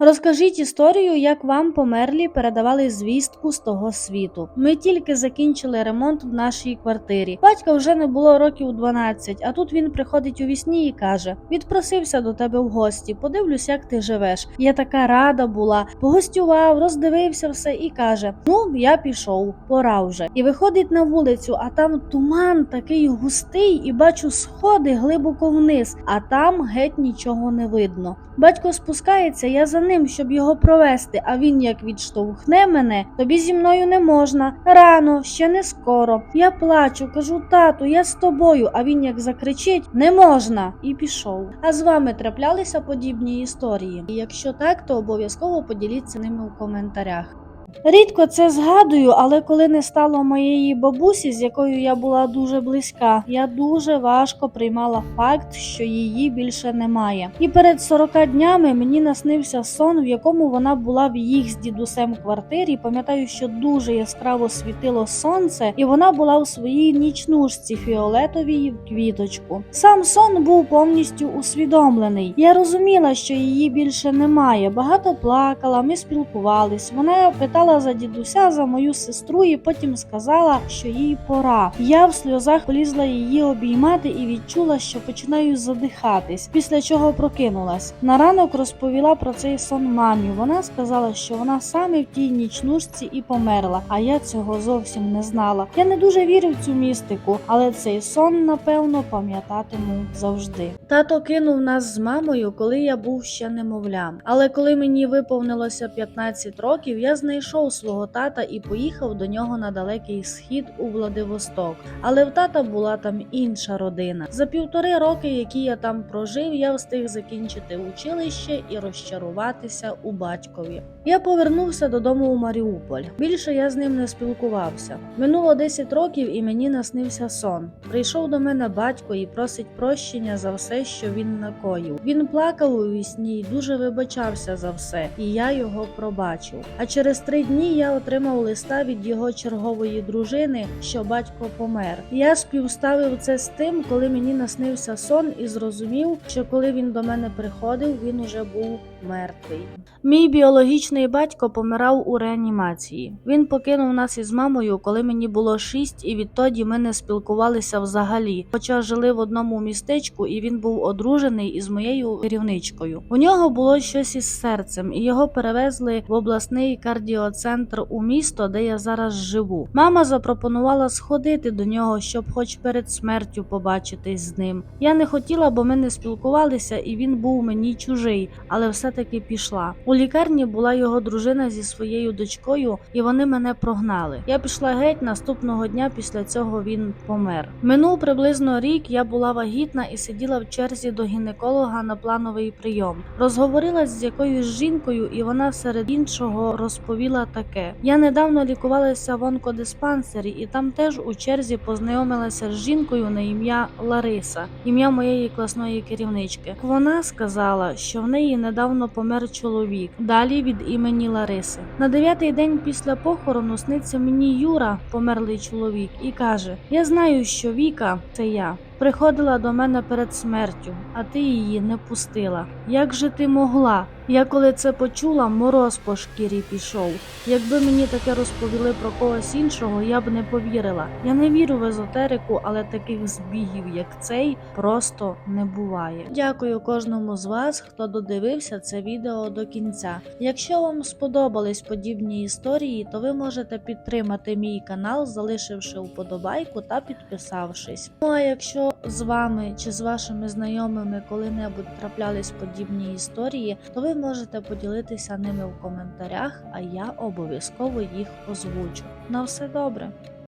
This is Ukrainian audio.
Розкажіть історію, як вам померлі передавали звістку з того світу. Ми тільки закінчили ремонт в нашій квартирі. Батька вже не було років 12, а тут він приходить у вісні і каже: Відпросився до тебе в гості, подивлюсь, як ти живеш. Я така рада була, погостював, роздивився все і каже: Ну, я пішов, пора вже. І виходить на вулицю, а там туман такий густий, і бачу сходи глибоко вниз, а там геть нічого не видно. Батько спускається, я за ним, щоб його провести, а він як відштовхне мене, тобі зі мною не можна. Рано, ще не скоро. Я плачу, кажу, тату, я з тобою. А він як закричить не можна і пішов. А з вами траплялися подібні історії? І якщо так, то обов'язково поділіться ними у коментарях. Рідко це згадую, але коли не стало моєї бабусі, з якою я була дуже близька, я дуже важко приймала факт, що її більше немає. І перед 40 днями мені наснився сон, в якому вона була в їх з дідусем квартирі. Пам'ятаю, що дуже яскраво світило сонце, і вона була у своїй нічнушці фіолетовій в квіточку. Сам сон був повністю усвідомлений. Я розуміла, що її більше немає. Багато плакала, ми спілкувались. Вона питала за дідуся, за мою сестру, і потім сказала, що їй пора. Я в сльозах полізла її обіймати і відчула, що починаю задихатись, після чого прокинулась. На ранок розповіла про цей сон мамі. Вона сказала, що вона саме в тій нічнушці і померла, а я цього зовсім не знала. Я не дуже вірю в цю містику, але цей сон, напевно, пам'ятатиму завжди. Тато кинув нас з мамою, коли я був ще немовлям. Але коли мені виповнилося 15 років, я знайшов свого тата і поїхав до нього на далекий схід у Владивосток. Але в тата була там інша родина. За півтори роки, які я там прожив, я встиг закінчити училище і розчаруватися у батькові. Я повернувся додому у Маріуполь. Більше я з ним не спілкувався. Минуло 10 років, і мені наснився сон. Прийшов до мене батько і просить прощення за все, що він накоїв. Він плакав у вісні і дуже вибачався за все, і я його пробачив. А через три дні я отримав листа від його чергової дружини, що батько помер. Я співставив це з тим, коли мені наснився сон, і зрозумів, що коли він до мене приходив, він уже був мертвий. Мій біологічний батько помирав у реанімації. Він покинув нас із мамою, коли мені було шість, і відтоді ми не спілкувалися взагалі. Хоча жили в одному містечку, і він був одружений із моєю керівничкою. У нього було щось із серцем, і його перевезли в обласний кардіоцентр у місто, де я зараз живу. Мама запропонувала сходити до нього, щоб хоч перед смертю побачитись з ним. Я не хотіла, бо ми не спілкувалися, і він був мені чужий, але все-таки пішла. У лікарні була його дружина зі своєю дочкою, і вони мене прогнали. Я пішла геть наступного дня. Після цього він помер. Минув приблизно рік. Я була вагітна і сиділа в черзі до гінеколога на плановий прийом. Розговорилась з якоюсь жінкою, і вона серед іншого розповіла таке: я недавно лікувалася в онкодиспансері, і там теж у черзі познайомилася з жінкою на ім'я Лариса, ім'я моєї класної керівнички. Вона сказала, що в неї недавно помер чоловік. Далі від імені Лариси. На дев'ятий день після похорону сниться мені Юра, померлий чоловік, і каже: Я знаю, що Віка це я. Приходила до мене перед смертю, а ти її не пустила. Як же ти могла? Я коли це почула, мороз по шкірі пішов. Якби мені таке розповіли про когось іншого, я б не повірила. Я не вірю в езотерику, але таких збігів, як цей, просто не буває. Дякую кожному з вас, хто додивився це відео до кінця. Якщо вам сподобались подібні історії, то ви можете підтримати мій канал, залишивши вподобайку та підписавшись. Ну а якщо з вами чи з вашими знайомими коли-небудь траплялись подібні історії, то ви можете поділитися ними в коментарях, а я обов'язково їх озвучу. На все добре!